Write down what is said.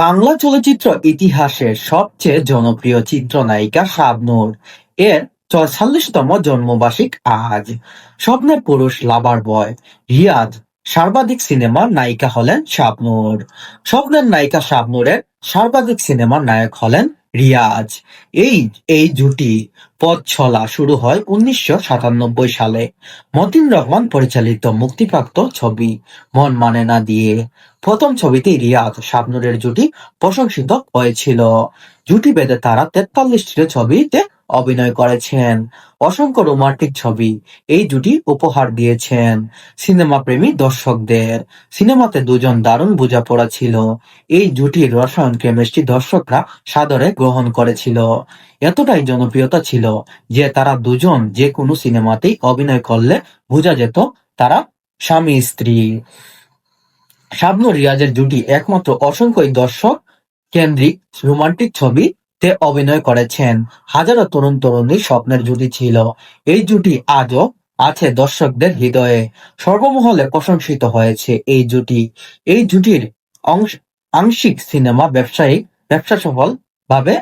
বাংলা চলচ্চিত্র ইতিহাসের সবচেয়ে জনপ্রিয় চিত্রনায়িকা শাবনূর। এর চৌচল্লিশতম জন্মবার্ষিক আজ। স্বপ্নের পুরুষ, লাভার বয়, রিয়াদ সর্বাধিক সিনেমার নায়িকা হলেন শাবনূর। স্বপ্নের নায়িকা শাবনূরের সর্বাধিক সিনেমার নায়ক হলেন রিয়াজ। এই এই জুটি পথ ছলা শুরু হয় উনিশশো সাতানব্বই সালে। মতিন রহমান পরিচালিত মুক্তিপ্রাপ্ত ছবি মন মানে না দিয়ে। প্রথম ছবিতে রিয়াজ শাবনুরের জুটি প্রশংসিত হয়েছিল। জুটি বেঁধে তারা তেতাল্লিশটি ছবিতে অভিনয় করেছেন। অসংখ্য রোমান্টিক ছবি এই জুটি উপহার দিয়েছেন। সিনেমা প্রেমী দর্শকদের। সিনেমাতে দুজন দারুণ বোঝাপড়া ছিল। এই জুটির রসায়ন কেমিস্ট্রি দর্শকরা সাদরে গ্রহণ করেছিল। এতটাই জনপ্রিয়তা ছিল যে তারা দুজন যে কোনো সিনেমাতেই অভিনয় করলে বোঝা যেত তারা স্বামী, স্ত্রী। শাবনূর রিয়াজের জুটি একমাত্র অসংখ্য দর্শক কেন্দ্রিক রোমান্টিক ছবিতে অভিনয় করেছেন। হাজারো তরুণ তরুণী স্বপ্নের জুটি ছিল। এই জুটি আজও আছে দর্শকদের হৃদয়ে। সর্বমহলে প্রশংসিত হয়েছে এই জুটি। এই জুটির অংশ- আংশিক সিনেমা ব্যবসায়িক ব্যবসা সফল ভাবে